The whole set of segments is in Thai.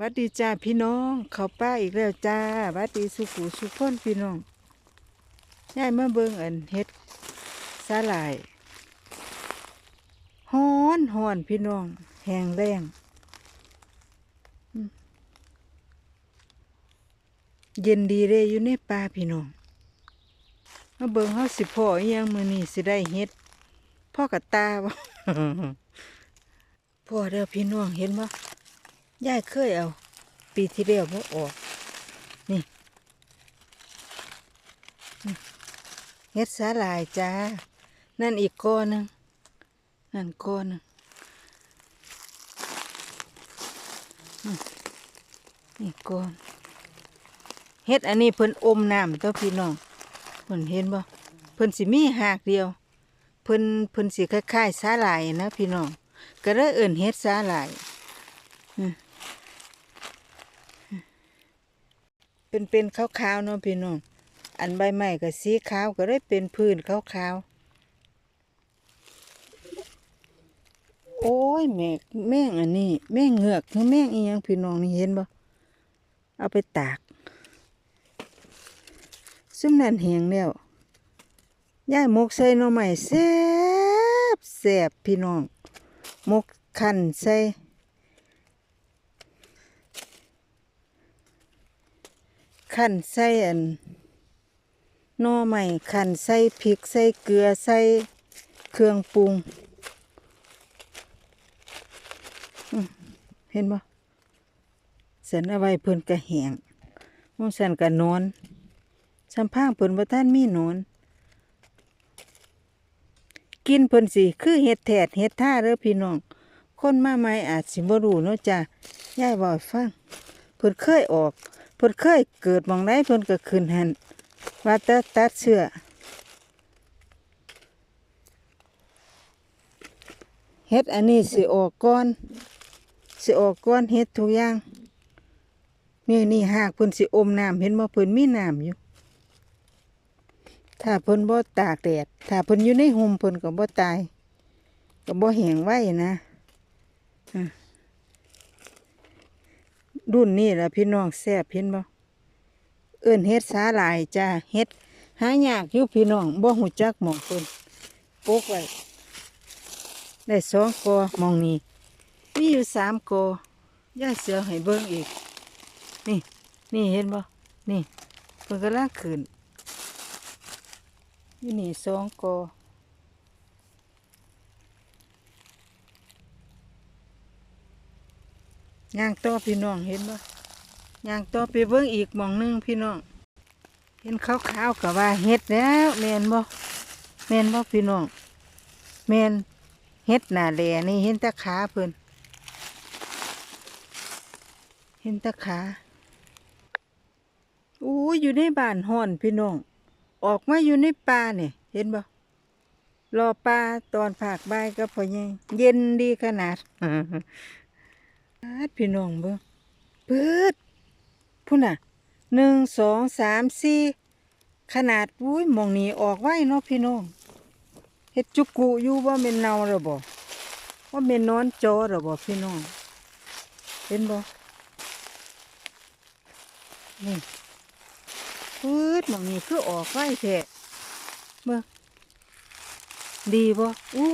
วัดดีจ้าพี่น้องเขาป้าอีกแล้วจ้าวัดดีสุขุสุขพ้นพี่น้องยายมาเบิ่งอันเฮ็ดสาหร่ายฮ้อนฮ้อนพี่น้อง แห้งแรงเย็นดีเลยอยู่ในป่าพี่น้องมาเบิ่งเฮาสิพ่อยังมือนี้สิได้เฮ็ดพ่อกับตาบ่พ่อเด้อพี่น้องเห็นบ่ ยายเคยเอา ปีที่แล้วบ่ออก นี่เฮ็ดสาหร่ายจ้า นั่นอีกก้อนนึง นั่นก้อนนึงนี่ก้อนเฮ็ดอันนี้เพิ่นอมน้ำตัวพี่น้องเพิ่นเห็นบ่เพิ่นสิมีหากเดียว เพิ่นเพิ่นสิคล้ายๆสาหร่ายนะพี่น้องก็เลยเอิ้นเฮ็ดสาหร่ายอืม เป็นเป็นขาวๆเนาะพี่น้องอันใบไม้ก็สีขาวก็เลยเป็นพื้นขาวๆโอ้ยแม่แม่งอันนี้ แม่งเหงือกหรือแม่งอีหยังพี่น้องนี่เห็นบ่เอาไปตากซึ่งนั่นแหงแล้วยายมกใส่หน่อไม้แซ่บแซ่บพี่น้องมกขันใส่ ขันใส่อันหน่อไม้ขันใส่พริกใส่เกลือใส่เครื่องปรุงเห็นบ่สันเอาไว้เพิ่นกระแหงมองสันกระนอนสัมพางเพิ่นบ่ท่านมีนอน กินเพิ่นสิคือเห็ดแถดเห็ดท่าเด้อพี่น้อง คนมาใหม่อาจสิบ่รู้เนาะจ้ะยายเว้าให้ฟัง เพิ่นเคยออก เพิ่นเคยเกิดมองใดเพิ่นก็ขึ้นหันว่าแต่ตัดเสื้อเฮ็ดอันนี้สิออกก่อนสิออกก่อนเฮ็ดทุกอย่างนี่นี่หากเพิ่นสิอมน้ำเห็นบ่เพิ่นมีน้ำอยู่ ถ้าเพิ่นบ่ตากแดดถ้าเพิ่นอยู่ในห่มเพิ่นก็บ่ตายก็บ่แห้งไว้นะอะ รุ่นนี้ล่ะพี่น้องแซ่บเห็นบ่เอิ้นเฮ็ดสาหร่ายจ้าเฮ็ดหายากอยู่พี่น้องบ่ฮู้จักหมองเพิ่นปลูกไว้ได้สองกอมองนี้มีอยู่สามกอย่าเสือให้เบิ่งอีก นี่ นี่เห็นบ่นี่เพิ่นกำลังขึ้นอยู่นี่สองกอ ย่างต่อพี่น้องเห็นบ่ย่างต่อไปเบิ่งอีกมองหนึงพี่น้อง เห็นขาวๆกับว่าเฮ็ดแล้วแมนบ่แมนบ่พี่น้องแมนเฮ็ดหน้าแหล่นี่เห็นตะขาเพิ่นเห็นตะขาอู้อยู่ในบ้านฮ้อนพี่น้อง ออกมาอยู่ในป่าเนี่ยเห็นบ่รอปลาตอนผากใบก็พอยังเย็นดีขนาด พี่น้องเบิ่งเปิดพุ่นน่ะหนึ่งสองสามสี่ขนาดอุ้ยมองนี้ออกไว้เนาะพี่น้องเฮ็ดจุกุอยู่ว่าเป็นเนาหรือบ่ว่าเป็นนอนจอหรือบ่พี่น้องเห็นบ่นี่พืดมองนี้คือออกไว้แท้เบิ่งดีบ่อู้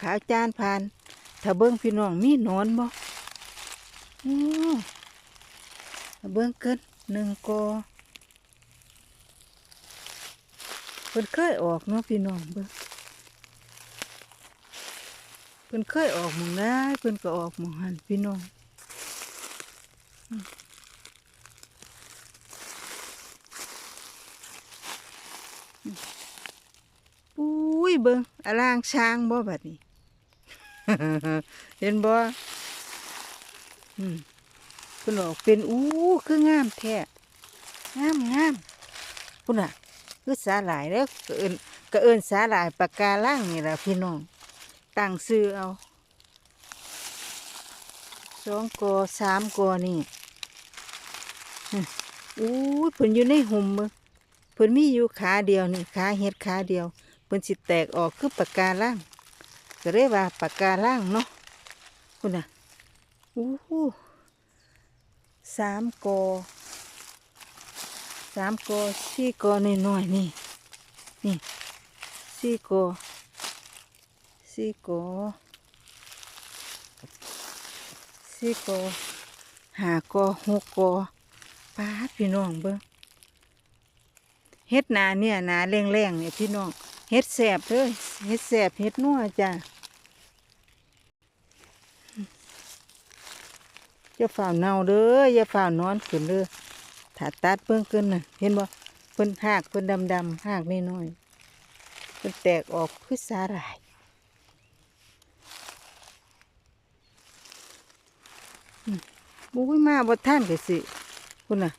ขาวจานผ่าน ถ้าเบิ่งพี่น้องมีนอนบ่ เบิ่งเกินหนึ่งกอเพิ่นเคยออกเนาะพี่น้องเบิ่งเพิ่นเคยออกหมองได้เพิ่นก็ออกหมองหันพี่น้องปุ้ยเบิงอล่างช้างบ่บัดนี้ เห็นบ่ อืมเพิ่นบอกเป็นอู้คืองามแท้งามงามพุ่นน่ะคือสาหร่ายเด้อก็เอินก็เอินสาหร่ายปากกาล่างนี่แหละพี่น้องตั้งชื่อเอาสองกอสามกอนี่อืมอู้ยเพิ่นอยู่ในหุ่มเบิ่งเพิ่นมีอยู่ขาเดียวนี่ขาเฮ็ดขาเดียวเพิ่นสิแตกออกคือปากกาล่างก็เรียกว่าปากกาล่างเนาะคุณน่ะ อู้หูสามกอสามกอสี่กอน้อยๆนี่ นี่สี่กอสี่กอสี่กอหากอหกกอป้าดพี่น้องเบิ้งเฮ็ดหนาเนี่ยหนาแรงๆเนี่ยพี่น้องเฮ็ดแสบเลยเฮ็ดแสบเฮ็ดนัวจ้ะ อย่าฝ่าเน่าเด้ออย่าฝ่านอนขึ้นเด้อถ้าตัดเบิ่งขึ้นน่ะ เห็นบ่เพิ่นหากเพิ่นดำๆหากน้อยๆเพิ่นแตกออกคือสาหร่ายบุ้ยมาบ่ท่านก็สิคุณน่ะ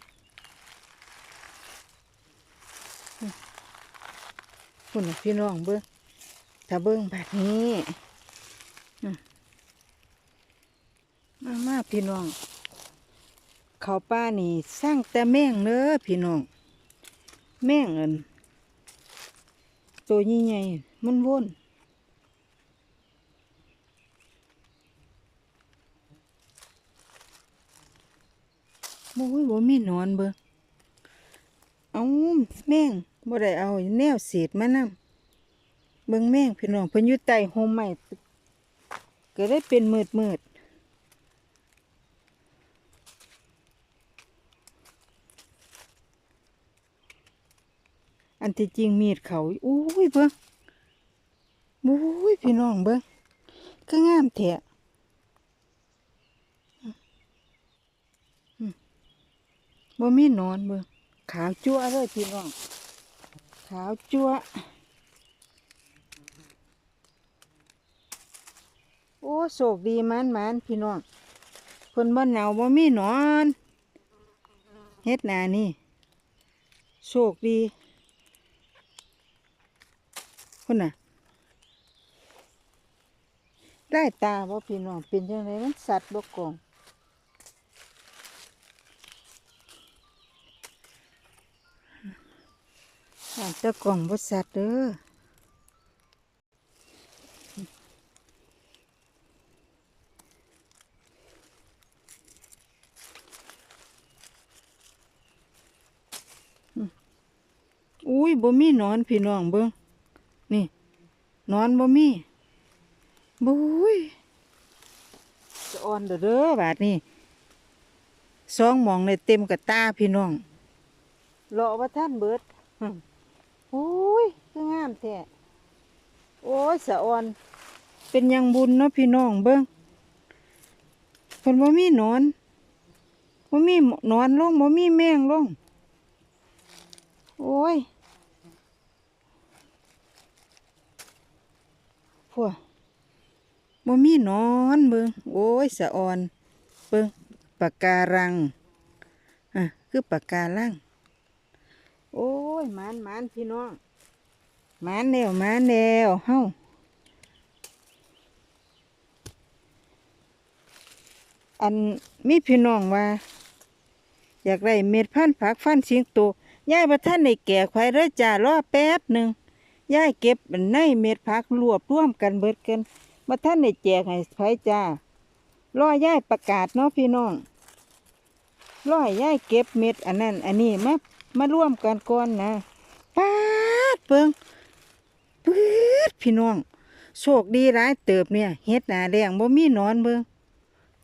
คุณน่ะพี่น้องเบิ้งถ้าเบิ้งแบบนี้อื มามาพี่น้อง เขาป้านี่สร้างแต่แม่งเน้อพี่น้อง แม่งเอินตัวใหญ่ๆมันวนบุ้ยบ่มีนอนเบิ้งเอาแม่งบ่ได้เอาแนวเศษมานำเบิ่งแม่งพี่น้องเพิ่นอยู่ใต้โฮมใหม่ก็ได้เป็นมืดมืด อันที่จริงมีดเขาอุ้ยเบิ่งอุ้ยพี่น้องเบิ่งก็งามแท้บ่มีนอนเบิ่งขาวจั่วเลยพี่น้อง ขาวจั่วโอ้โศกดีมันมันพี่น้องเพิ่นบ่หนาวบ่มีนอนเฮ็ดหนานี่โชคดี พุ่นน่ะ ได้ตาบ่พี่น้องเป็นจังไดมันสัตว์บ่กองอาจจะกล่องบ่สัตว์เด้ออุ้ยบ่มีนอนพี่น้องเบิ่ง นอนบ่มีบุ้ยสะอ่อนเด้อเด้อบาดนี้สองหมองในเต็มกับตาพี่น้องรอว่าท่านเบิดหึอุ้ยคืองามแท้โอ้ยสะอ่อน เป็นหยังบุญเนาะพี่น้องเบิ่งเพิ่นบ่มีหนอนบ่มีหนอนลงบ่มีแมงลงโอ้ย พวบ่มีนอนเบิงโอ้ยสะออน เบิงปากการังอะคือปากการังโอ้ยมานมานพี่น้องมานแนวมานแนวเฮาอันมีพี่น้องว่า อยากได้เม็ดพันธุ์ผักฟันสิงโตยายประท่านในแก่ควายเด้อจ้ารอแป๊บหนึ่ง ยายเก็บอันในเม็ดผักรวบร่วมกันเบิดกันมาท่านในแจกให้ไผจ้ารอยายประกาศเนาะพี่น้องรอให้ยายเก็บเม็ดอันนั้น อันนี้มามาร่วมกันก่อนนะปาดเปิงปื๊ดพี่น้องโชคดีร้ายเติบเนี่ยเฮ็ดหนาแดงบ่มีนอนเบิง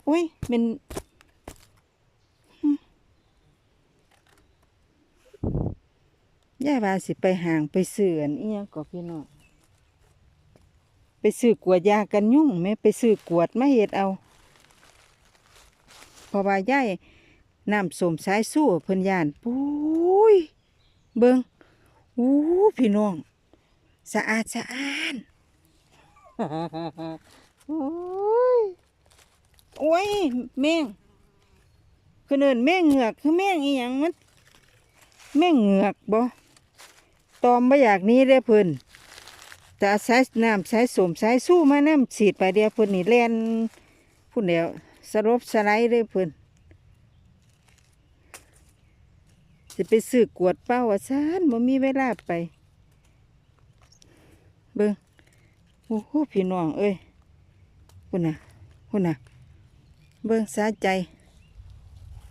โอ้ยเป็น ยายว่าสิไปห่างไปซื้อนอีหยังก็พี่น้องไปซื้อกวดยากันยุ่งแม่ไปซื้อกวดมาเฮ็ดเอาเพราะว่ายายน้ำสมสายสู้เพิ่นย่านปุ้ยเบิงอู้พี่น้องสะอาดสะอาดโอ้ยโอ้ยแม่งคือเนินแม่งเหงือกคือแม่งอีหยังมันแม่งเหงือกบ่ ตอมบ่อยากนี้ได้เพิ่นแต่ใช้น้ำใช้สมใช้สู้มาน้ำฉีดไปเดียวเพิ่นนี่แล่นพุ่นเดียวสลบสไลด์เลยเพิ่นสิไปซื้อกวดเป้าว่าซานบ่มีเวลาไป เบิ่งโอ้โหพี่น้องเอ้ยพุ่นน่ะพุ่นน่ะ เบิ่งสาใจ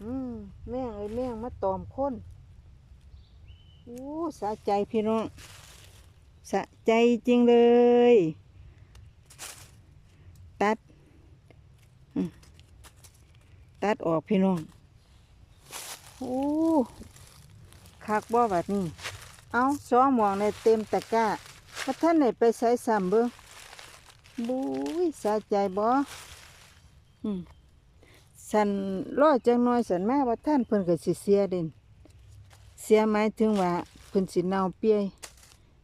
อืมแม่งเอ้ยแม่งมาตอมคน โอ้สะใจพี่น้องสะใจจริงเลย ตัด ตัดออกพี่น้องโอ้คักบ่บัดนี้ เอาสองหมองในเต็มตะกร้าถ้าท่านไหนไปใส่ซ้ำเบิ้งบุ้ยสะใจบ่อืมสันรอดจังน้อยสันมาว่าท่านเพิ่นก็สิเสียเด่น เสียหมายถึงว่าเพิ่นสิเน่าเปีย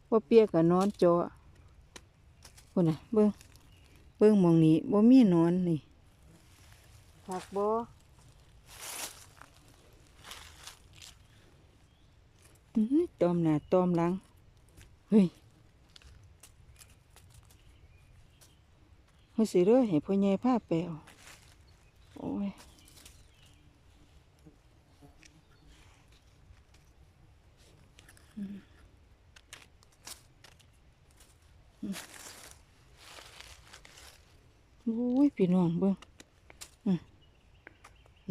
บ่เปียก็นอนจอพุ่นน่ะเบิ่งเบิ่งมองนี้บ่มีนอนนี่ผักบ่อื้อตอมหน้าตอมหลัง เฮ้ยเฮ้ยสิเด้อให้พ่อใหญ่พาไปเอาโอ้ย อ้ยพี่น้องเบิ้งอืม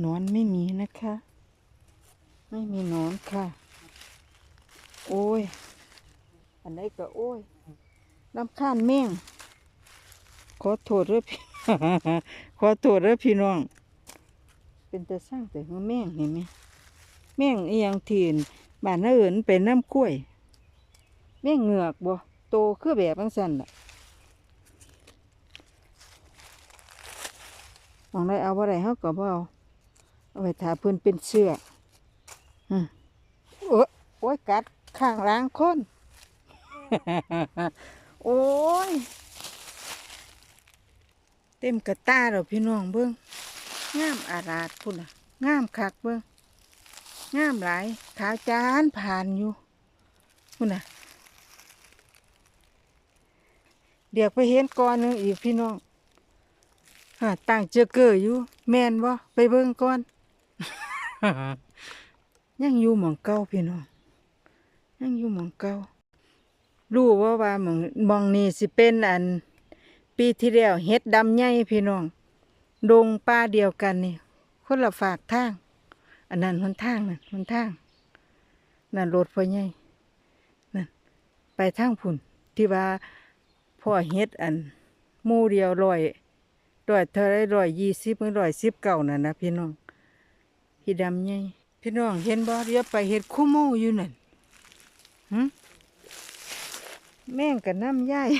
หนอนไม่มีนะคะ ไม่มีนอนค่ะ โอ้ย อันไหนก็โอ้ยน้ำข้านแม่ง ขอโทษเด้อพี่ ขอโทษเด้อพี่น้อง เป็นแต่สร้างแต่หัวแม่งเห็นไหมแม่งเอียงทีนบ้านน้าเอินเป็นน้ำกล้วย แม่งเหงือกบ่โตคือแบบจังซั่นล่ะ มองได้เอาบ่ได้เฮาก็บ่เอาเอาไว้ถ้าเพิ่นเป็นเสื้ออืมโอ้โอ้ยกัดข้างล้างคนโอ้ย เต็มกระตาแล้วพี่น้องเบิ่งงามอาราดพุ่นน่ะงามคักเบิ่งงามหลายขาวจานผ่านอยู่พุ่นน่ะ เดี๋ยวไปเห็นก่อนหนึงอีกพี่น้อง ต่างเจอเกออยู่ แม่นบ่ไปเบิ่งก่อน ยังอยู่หมองเก่าพี่น้องยังอยู่หมองเก่ารู้ว่าว่าหมองหมองนี้สิเป็นอัน ปีที่แล้วเฮ็ดดำใหญ่พี่น้องดงป่าเดียวกันนี่คนละฝากทาง อันนั้นหนทางนั่นหนทางนั่นรถพ่อใหญ่นั่นไปทางพุ่นที่ว่าพ่อเฮ็ดอันมู่เดียวร้อย ร้อยเท่าไรร้อยยี่สิบหรือร้อยสิบเก้านั่นนะพี่น้องพี่ดำใหญ่พี่น้องเห็นบ่เดี๋ยวไปเฮ็ดคู่โม่อยู่นั่นหึแม่งกับน้ำย่าย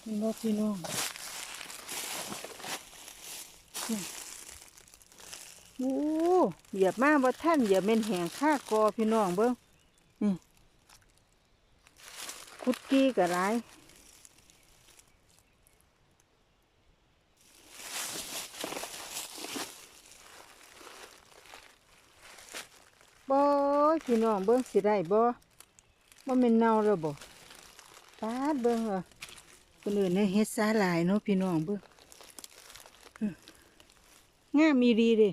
เห็นบ่พี่น้องโอ้เหยียบมาบ่ท่านเหยียบเป็นแหงค่ากอพี่น้องเบิ่งนี่คุดกี้ก็หลาย บ่ พี่น้องเบิ่งสิได้บ่บ่แม่นเน่าแล้วบ่ปาดเบิ่งเหรอคนอื่นเนี่ยเฮ็ดสาหลายเนาะพี่น้องเบิ่งอื้องามอีดีเด้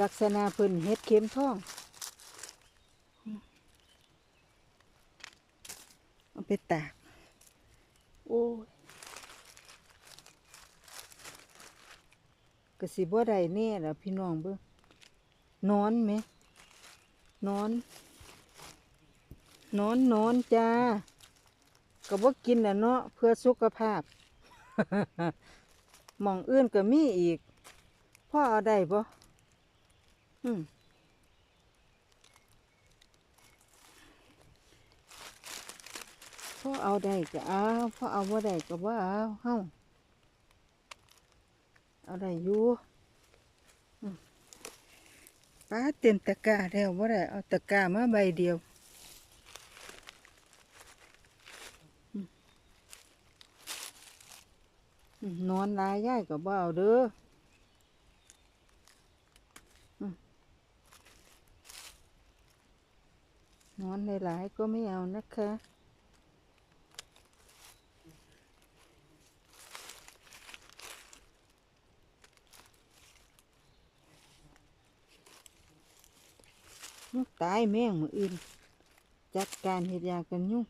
ลักษณะเพิ่นเฮ็ดเข็มทอง เอาไปตาก โอ้ยก็สิบ่ได้แน่ล่ะพี่น้องเบิ่งนอนไหม นอน นอนนอนจ้าก็บ่กินน่ะเนาะเพื่อสุขภาพมองอื่นก็มีอีกพ่อเอาได้บ่อืมพ่อเอาได้ก็เอาพ่อเอาบ่ได้ก็บ่เอาเฮาเอาได้อยู่ ป้าเต็มตะกร้าแล้วว่าได้เอาตะกร้ามาใบเดียวอืมอืมนอนหลายย่ายก็บ่เอาเด้ออืมนอนหลายๆก็ไม่เอานะคะ ยุงตายแม่งมืออื่น จัดการเหตุยากันยุ่ง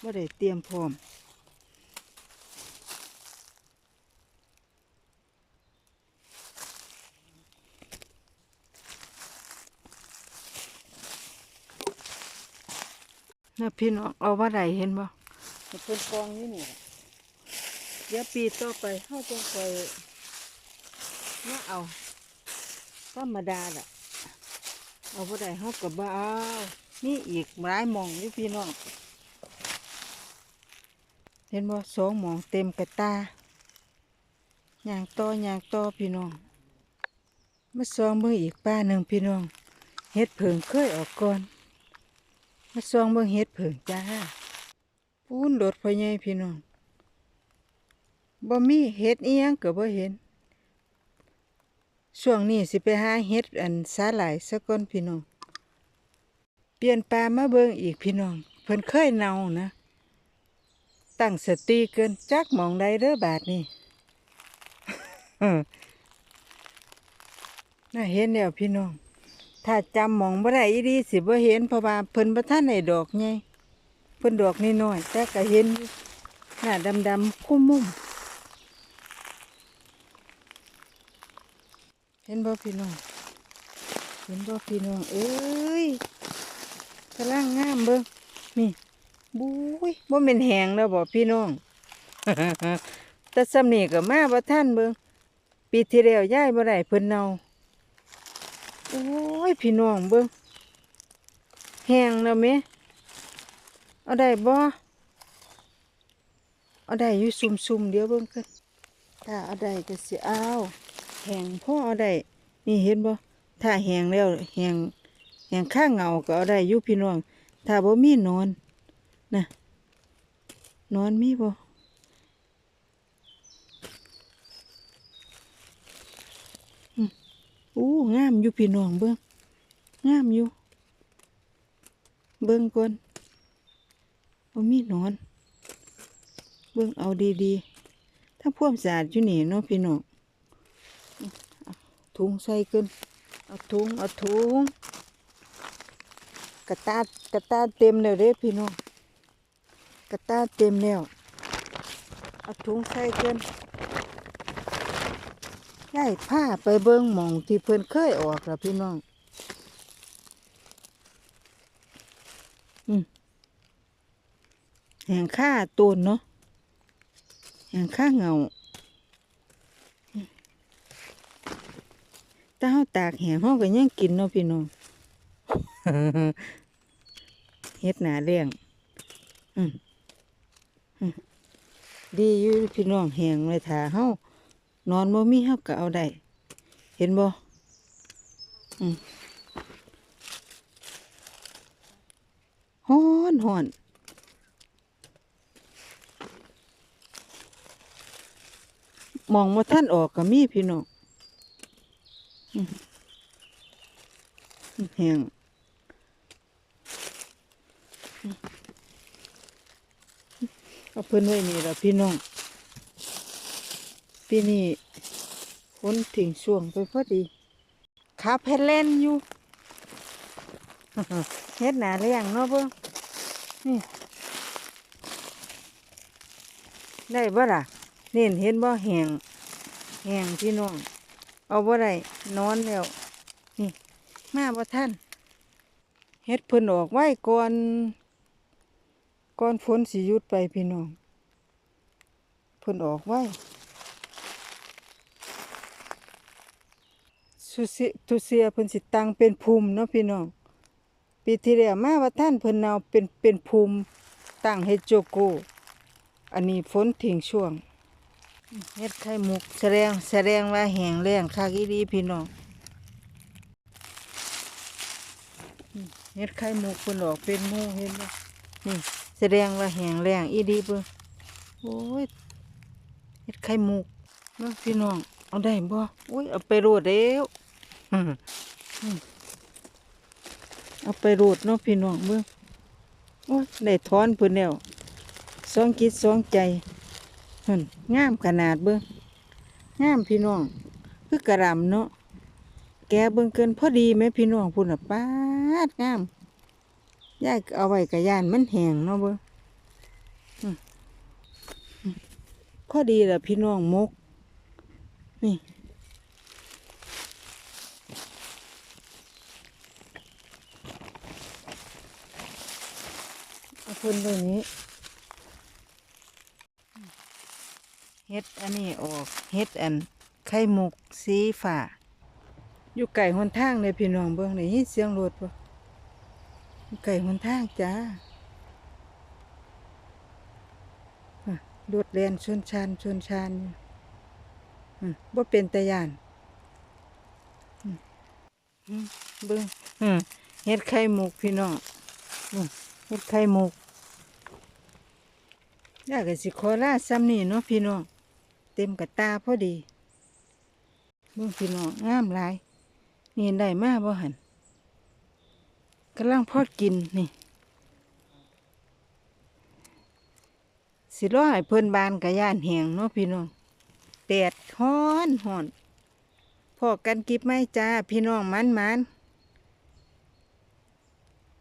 ไม่ได้เตรียมพร้อมน้าพี่น้องเอาว่าไรเห็นบ่เป็นกองนี่เนี่เดี๋ยวปีต่อไปเข้าจงไปมาเอาธรรมดาแหละ เอาบ่ได้เฮาก็บ่เอานี่อีกหลายมองอยู่พี่น้องเห็นบ่สองหมองเต็มกระตาย่างต่อย่างต่อพี่น้องมาซองเบิ่งอีกป้าหนึ่งพี่น้องเฮ็ดเผิงเคยออกก่อนมาซองเบิ่งเฮ็ดเผิงจ้าปูนโดดพอใหญ่พี่น้องบ่มีเฮ็ดเอียงก็บ่เห็น ช่วงนี้สิไปหาเฮ็ดอันสาหลายสักก่อนพี่น้อง เปลี่ยนปลามาเบิ่งอีกพี่น้อง เพิ่นเคยเนานะ ตั้งสติเกินจักมองใดเด้อบาดนี้น่าเห็นแล้วพี่น้อง ถ้าจำมองบ่ได้อีดีสิบ่เห็นเพราะว่าเพิ่นบ่ทันได้ดอกไงเพิ่นดอกน้อยแต่ก็เห็นหน้าดำๆคุ้มมุม ห็นบ่พี่น้อง เห็นบ่พี่น้อง เอ้ยกำลังงามเบิ่งนี่บุ้ยบ่แม่นแหงแล้วบ่พี่น้องแต่สำนีก็มาบ่ทันเบิ่งปีที่แล้วย้ายบ่ได้เพิ่นเนาโอ้ยพี่น้องเบิ้งแหงแล้วไหมเอาได้บ่เอาได้อยู่ซุ่มๆเดี๋ยวเบิ้งกันถ้าเอาได้ก็สิเอา แหงพ่อเอาได้ นี่เห็นบ่ถ้าแหงแล้วแหงแหงข้างเงาก็เอาได้ยูพี่น้อง ถ้าบ่มีนอนนะนอนมีบ่อู้งามอยู่พี่น้องเบิ้งงามอยู่ เบิ้งก่อนบ่มีนอน เบิ้งเอาดีๆ ถ้าพ่วมสะอาดอยู่นี่เนาะพี่น้อง ถุงใส่ขึ้นเอาถุงเอาถุงกระตากระตาเต็มแล้วเด้พี่น้องกระตาเต็มแล้วเอาถุงใส่ขึ้นย้ายผ้าไปเบิ่งหมองที่เพิ่นเคยออกแล้วพี่น้องอืมแห่งค่าตูนเนาะแห่งค่าเงาอืม ถ้าเฮาตากแห้งเฮาก็ยังกินเนาะพี่น้องเฮ็ดหนาเลี้ยงอืมอืมดีอยู่พี่น้องแห้งเลยถ้าเฮานอนบ่มีเฮาก็เอาได้ เห็นบ่อืมฮ้อนฮ้อนมองว่าท่านออกก็มีพี่น้อง แห้งเอาเพิ่นไว้นี่ละพี่น้องปีนี้ฝนถึงช่วงไปพอดีขาเพลเล่นอยู่เฮ็ดหนาเลี้ยงเนาะเบิ่งนี่ได้บ่ล่ะเน้นเห็นบ่แหงแหงพี่น้อง เอาบ่ได้นอนแล้วนี่ มาบ่ท่านเฮ็ดเพิ่นออกไว้ก่อนก่อนฝนสิหยุดไปพี่น้องเพิ่นออกไว้สุเสียทุเสียเพิ่นสิตังเป็นภูมิเนาะพี่น้องปีที่แล้วมาว่าท่านเพิ่นเอาเป็นเป็นภูมิตั้งให้โจโก อันนี้ฝนทิ้งช่วง เฮ็ดไข่มุกแสดงแสดงว่าแห้งแล้งคักอีดีพี่น้องเฮ็ดไข่มุกเพิ่นออกเป็นหมูเห็นบ่นี่แสดงว่าแห้งแล้งอีดีเบิ่งโอ้ยเฮ็ดไข่มุกเนาะพี่น้องเอาได้บ่โอ้ยเอาไปโรดแล้วอืมอืมเอาไปโรดเนาะพี่น้องเบิ่งโอ้ยได้ถอนเพิ่นแล้วสองจิตสองใจ หุ่นงามขนาดเบิ่งงามพี่น้อง คือกระลำเนาะแกเบิ่งเกินพอดีไหมพี่น้องพุ่นน่ะป้าดงามยายเอาไว้กับย่านมันแหงเนาะเบิ่งอืมอืมพอดีล่ะพี่น้องมก นี่เพิ่นตัวนี้ เฮ็ดอันนี้ออกเฮ็ดอันไข่มุกสีฟ้าอยู่ไก่หนทางเลยพี่น้องเบิ่งได้ยินเสียงรถบ่อยู่ไก่หนทางจ้าอะรถแล่นชนชานชนชานอยู่อืมบ่เป็นตาย่านเบิ่งอืมเฮ็ดไข่มุกพี่น้องเฮ็ดไข่มุกอยากให้สิขอลาซ้ำนี่เนาะพี่น้อง ต็มกับตาพอดีบิ่งพี่น้องงามหลายนี่ได้มากบ่หันกำลังพอดกินนี่ สิร้อให้เพิ่อนบานกะย่านแหงเนาะพี่น้องแดดฮ้อนฮ้อนพอกันกิบไม้จ้า พี่น้องมันมัน